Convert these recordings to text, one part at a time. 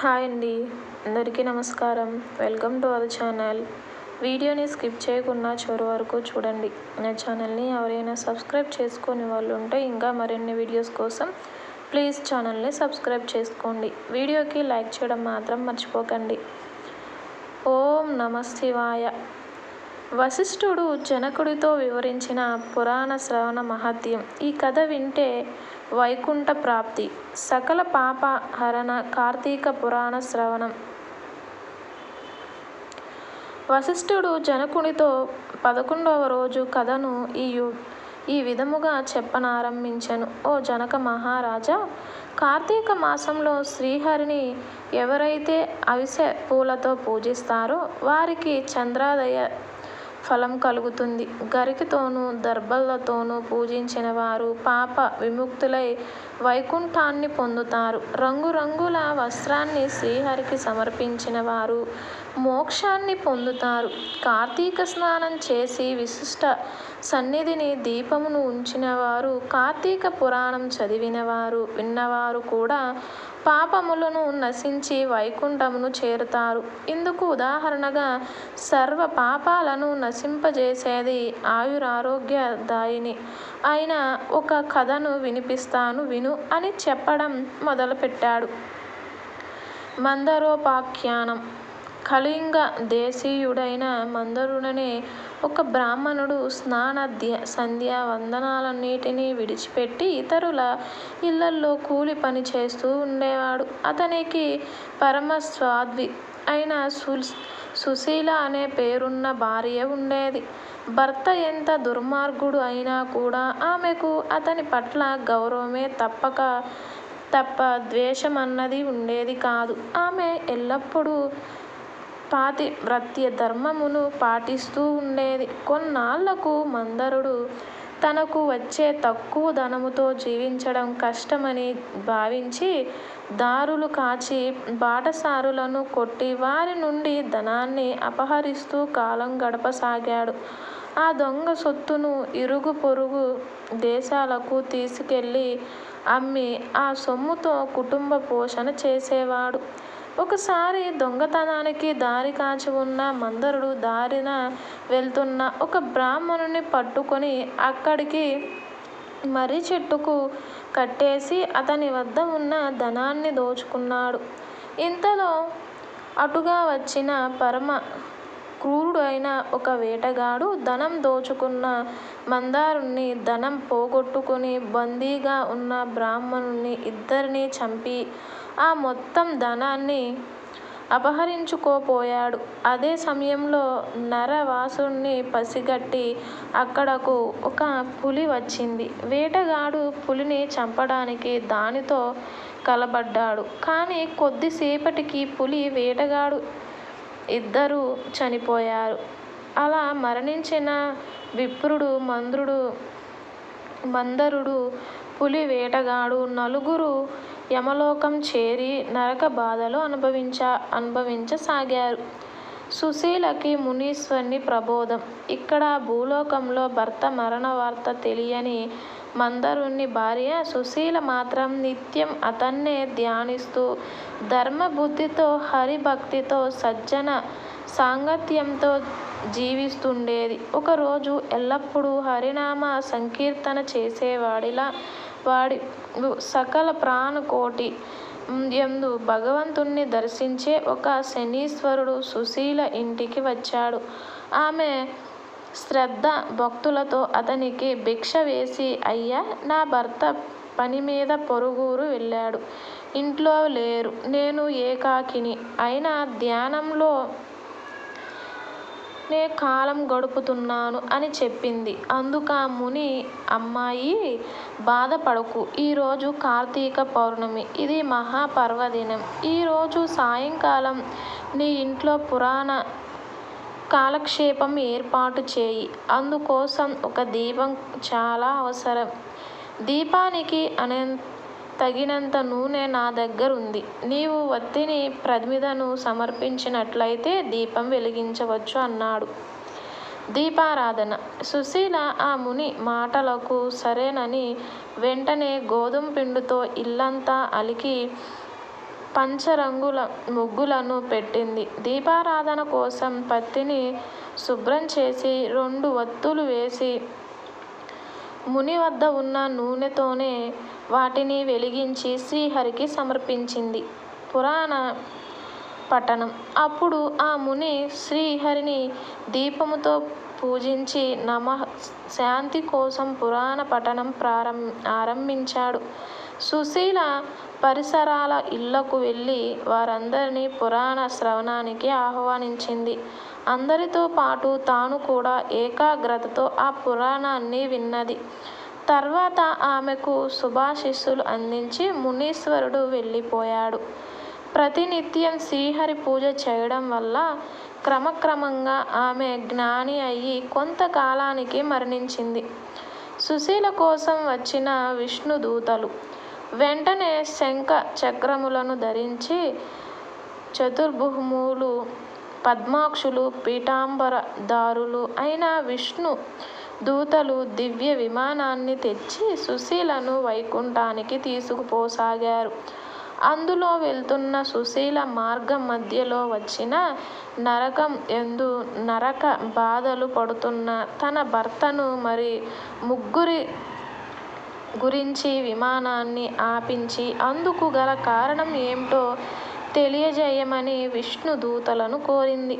Hi అండి. అందరికీ నమస్కారం. Welcome to our channel. వీడియోని స్కిప్ చేయకుండా చివరి వరకు చూడండి. నా ఛానల్ని ఎవరైనా సబ్స్క్రైబ్ చేసుకొని వాళ్ళు ఉంటే ఇంకా మరిన్ని వీడియోస్ కోసం ప్లీజ్ ఛానల్ని సబ్స్క్రైబ్ చేసుకోండి. వీడియోకి లైక్ చేయడం మాత్రం మర్చిపోకండి. ఓం నమ శివాయ. వశిష్ఠుడు జనకుడితో వివరించిన పురాణ శ్రవణ మహత్యం ఈ కథ వింటే వైకుంఠ ప్రాప్తి. సకల పాప హరణ కార్తీక పురాణ శ్రవణం. వశిష్ఠుడు జనకునితో పదకొండవ రోజు కథను ఈ ఈ విధముగా చెప్పనారంభించను. ఓ జనక మహారాజా కార్తీక మాసంలో శ్రీహరిని ఎవరైతే అవిసె పూలతో పూజిస్తారో వారికి చంద్రాదయ ఫలం కలుగుతుంది. గరికతోనూ దర్భలతోనూ పూజించిన వారు పాప విముక్తులై వైకుంఠాన్ని పొందుతారు. రంగురంగుల వస్త్రాన్ని శ్రీహరికి సమర్పించిన వారు మోక్షాన్ని పొందుతారు. కార్తీక స్నానం చేసి విశిష్ట సన్నిధిని దీపమును ఉంచినవారు కార్తీక పురాణం చదివినవారు విన్నవారు కూడా పాపములను నశించి వైకుంఠమును చేరుతారు. ఇందుకు ఉదాహరణగా సర్వ పాపాలను నశింపజేసేది ఆయురారోగ్యదాయిని అయిన ఒక కథను వినిపిస్తాను విను అని చెప్పడం మొదలుపెట్టాడు. మందరోపాఖ్యానం. కళింగ దేశీయుడైన మందరుడనే ఒక బ్రాహ్మణుడు స్నాన సంధ్యా వందనాలన్నిటినీ విడిచిపెట్టి ఇతరుల ఇళ్ళల్లో కూలి పని చేస్తూ ఉండేవాడు. అతనికి పరమస్వాద్వి అయిన సు సుశీల అనే పేరున్న భార్య ఉండేది. భర్త ఎంత దుర్మార్గుడు అయినా కూడా ఆమెకు అతని పట్ల గౌరవమే తప్పక తప్ప ద్వేషమన్నది ఉండేది కాదు. ఆమె ఎల్లప్పుడూ పాతివ్రత్య ధర్మమును పాటిస్తూ ఉండేది. కొన్నాళ్ళకు మందరుడు తనకు వచ్చే తక్కువ ధనముతో జీవించడం కష్టమని భావించి దారులు కాచి బాటసారులను కొట్టి వారి నుండి ధనాన్ని అపహరిస్తూ కాలం గడపసాగాడు. ఆ దొంగ సొత్తును ఇరుగు పొరుగు దేశాలకు తీసుకెళ్ళి అమ్మి ఆ సొమ్ముతో కుటుంబ పోషణ చేసేవాడు. ఒకసారి దొంగతనానికి దారి కాచి ఉన్న మందరుడు దారిన వెళ్తున్న ఒక బ్రాహ్మణుని పట్టుకొని అక్కడికి మర్రి చెట్టుకు కట్టేసి అతని వద్ద ఉన్న ధనాన్ని దోచుకున్నాడు. ఇంతలో అటుగా వచ్చిన పరమ క్రూరుడైన ఒక వేటగాడు ధనం దోచుకున్న మందారుణ్ణి ధనం పోగొట్టుకుని బందీగా ఉన్న బ్రాహ్మణుణ్ణి ఇద్దరినీ చంపి ఆ మొత్తం ధనాన్ని అపహరించుకోపోయాడు. అదే సమయంలో నరవాసుణ్ణి పసిగట్టి అక్కడకు ఒక పులి వచ్చింది. వేటగాడు పులిని చంపడానికి దానితో కలబడ్డాడు. కానీ కొద్దిసేపటికి పులి వేటగాడు ఇద్దరూ చనిపోయారు. అలా మరణించిన విప్రుడు మంద్రుడు మందరుడు పులి వేటగాడు నలుగురు యమలోకం చేరి నరక బాధలు అనుభవించ అనుభవించసాగారు. సుశీలకి మునీశ్వర్ని ప్రబోధం. ఇక్కడ భూలోకంలో భర్త మరణ వార్త తెలియని మందరుని భార్య సుశీల మాత్రం నిత్యం అతన్నే ధ్యానిస్తూ ధర్మబుద్ధితో హరిభక్తితో సజ్జన సాంగత్యంతో జీవిస్తుండేది. ఒకరోజు ఎల్లప్పుడూ హరినామ సంకీర్తన చేసేవాడిలా వాడి సకల ప్రాణకోటి యందు భగవంతుణ్ణి దర్శించే ఒక శనీశ్వరుడు సుశీల ఇంటికి వచ్చాడు. ఆమె శ్రద్ధ భక్తులతో అతనికి భిక్ష వేసి అయ్యా నా భర్త పని మీద పొరుగురు వెళ్ళాడు. ఇంట్లో లేరు. నేను ఏకాకిని. అయినా ధ్యానంలో నే కాలం గడుపుతున్నాను అని చెప్పింది. అందుకా ముని అమ్మాయి బాధపడకు. ఈరోజు కార్తీక పౌర్ణమి. ఇది మహాపర్వదినం. ఈరోజు సాయంకాలం నీ ఇంట్లో పురాణ కాలక్షేపం ఏర్పాటు చేయి. అందుకోసం ఒక దీపం చాలా అవసరం. దీపానికి అనంత తగినంత నూనె నా దగ్గరుంది నీవు వత్తిని ప్రమిదను సమర్పించినట్లయితే దీపం వెలిగించవచ్చు అన్నాడు. దీపారాధన. సుశీల ఆ ముని మాటలకు సరేనని వెంటనే గోధుమ పిండితో ఇల్లంతా అలికి పంచరంగుల ముగ్గులను పెట్టింది. దీపారాధన కోసం పత్తిని శుభ్రం చేసి రెండు వత్తులు వేసి ముని వద్ద ఉన్న నూనెతోనే వాటిని వెలిగించి శ్రీహరికి సమర్పించింది. పురాణ పఠనం అప్పుడు ఆ ముని శ్రీహరిని దీపముతో పూజించి నమ శాంతి కోసం పురాణ పఠనం ఆరంభించాడు. సుశీల పరిసరాల ఇళ్ళకు వెళ్ళి వారందరినీ పురాణ శ్రవణానికి ఆహ్వానించింది. అందరితో పాటు తాను కూడా ఏకాగ్రతతో ఆ పురాణాన్ని విన్నది. తర్వాత ఆమెకు శుభాశీస్సులు అందించి మునీశ్వరుడు వెళ్ళిపోయాడు. ప్రతినిత్యం శ్రీహరి పూజ చేయడం వల్ల క్రమక్రమంగా ఆమె జ్ఞాని అయి కొంత కాలానికి మరణించింది. సుశీల కోసం వచ్చిన విష్ణుదూతలు వెంటనే శంఖ చక్రములను ధరించి చతుర్భుజములు, పద్మాక్షులు, పీతాంబర ధారులు అయిన విష్ణు దూతలు దివ్య విమానాన్ని తెచ్చి సుశీలను వైకుంఠానికి తీసుకుపోసాగారు. అందులో వెళ్తున్న సుశీల మార్గం మధ్యలో వచ్చిన నరకం ఎందు నరక బాధలు పడుతున్న తన భర్తను మరి ముగ్గురి గురించి విమానాన్ని ఆపించి అందుకు గల కారణం ఏమిటో తెలియజేయమని విష్ణు దూతలను కోరింది.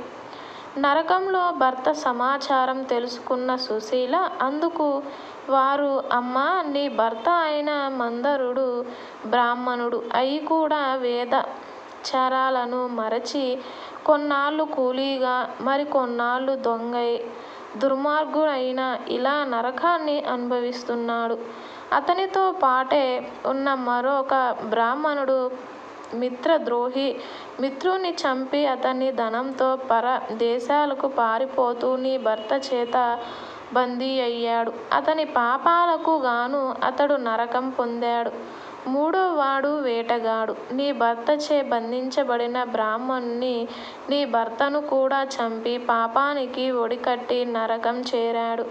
నరకంలో భర్త సమాచారం తెలుసుకున్న సుశీల అందుకు వారు అమ్మా నీ భర్త అయిన మందరుడు బ్రాహ్మణుడు అయి కూడా వేద చారాలను మరచి కొన్నాళ్ళు కూలీగా మరి కొన్నాళ్ళు దొంగై దుర్మార్గుడైన ఇలా నరకాన్ని అనుభవిస్తున్నాడు. అతనితో పాటే ఉన్న మరొక బ్రాహ్మణుడు మిత్రద్రోహి మిత్రుణ్ణి చంపి అతని ధనంతో పర దేశాలకు పారిపోతూ నీ భర్త చేత బందీ అయ్యాడు. అతని పాపాలకు గాను అతడు నరకం పొందాడు. మూడోవాడు వేటగాడు. నీ భర్త చే బంధించబడిన బ్రాహ్మణుని నీ భర్తను కూడా చంపి పాపానికి ఒడికట్టి నరకం చేరాడు.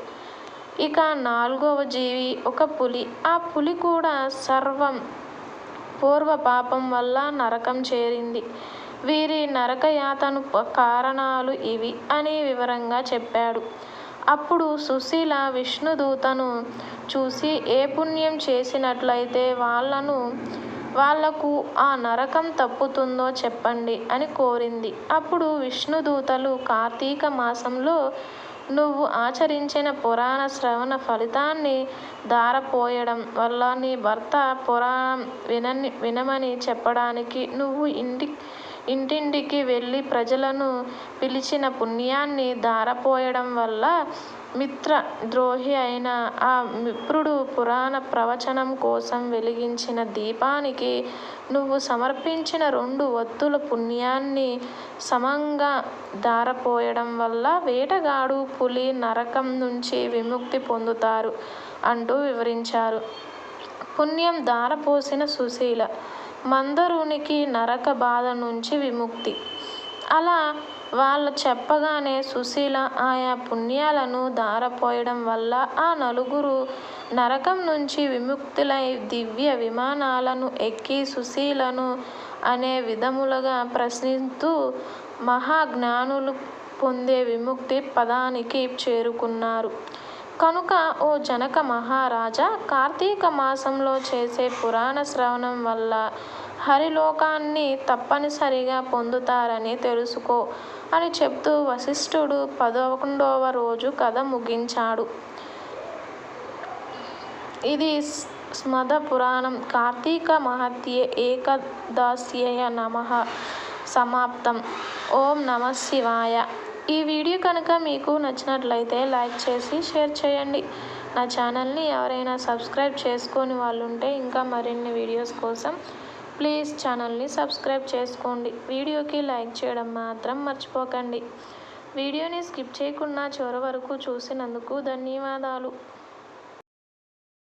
ఇక నాలుగవ జీవి ఒక పులి. ఆ పులి కూడా సర్వం పూర్వ పాపం వల్ల నరకం చేరింది. వీరి నరకయాతను కారణాలు ఇవి అని వివరంగా చెప్పాడు. అప్పుడు సుశీల విష్ణుదూతను చూసి ఏ పుణ్యం చేసినట్లయితే వాళ్ళకు ఆ నరకం తప్పుతుందో చెప్పండి అని కోరింది. అప్పుడు విష్ణుదూతలు కార్తీక మాసంలో నువ్వు ఆచరించిన పురాణ శ్రవణ ఫలితాన్ని దారపోయడం వల్ల నీ భర్త పురాణం వినని వినమని చెప్పడానికి నువ్వు ఇంటి ఇంటింటికి వెళ్ళి ప్రజలను పిలిచిన పుణ్యాన్ని దారపోయడం వల్ల మిత్ర ద్రోహి అయిన ఆ విప్రుడు పురాణ ప్రవచనం కోసం వెలిగించిన దీపానికి నువ్వు సమర్పించిన రెండు వత్తుల పుణ్యాన్ని సమంగా దారపోయడం వల్ల వేటగాడు, పులి నరకం నుంచి విముక్తి పొందుతారు అంటూ వివరించారు. పుణ్యం దారపోసిన సుశీల మందరునికి నరక బాధ నుంచి విముక్తి. అలా వాళ్ళు చెప్పగానే సుశీల ఆయా పుణ్యాలను ధారపోయడం వల్ల ఆ నలుగురు నరకం నుంచి విముక్తులై దివ్య విమానాలను ఎక్కి సుశీలను అనే విధములుగా ప్రశ్నిస్తూ మహాజ్ఞానులు పొందే విముక్తి పదానికి చేరుకున్నారు. కనుక ఓ జనక మహారాజా కార్తీక మాసంలో చేసే పురాణ శ్రవణం వల్ల హరిలోకాన్ని తప్పనిసరిగా పొందుతారని తెలుసుకో అని చెప్తూ వశిష్ఠుడు పదకొండవ రోజు కథ ముగించాడు. ఇది స్మద పురాణం కార్తీక మహత్యే ఏకాదశ్యై నమః సమాప్తం ఓం నమఃశివాయ ఈ వీడియో కనుక మీకు నచ్చినట్లయితే లైక్ చేసి షేర్ చేయండి. నా ఛానల్ని ఎవరైనా సబ్స్క్రైబ్ చేసుకోని వాళ్ళుంటే ఇంకా మరిన్ని వీడియోస్ కోసం ప్లీజ్ ఛానల్ని సబ్స్క్రైబ్ చేసుకోండి. వీడియోకి లైక్ చేయడం మాత్రం మర్చిపోకండి. వీడియోని స్కిప్ చేయకుండా చివరి వరకు చూసినందుకు ధన్యవాదాలు.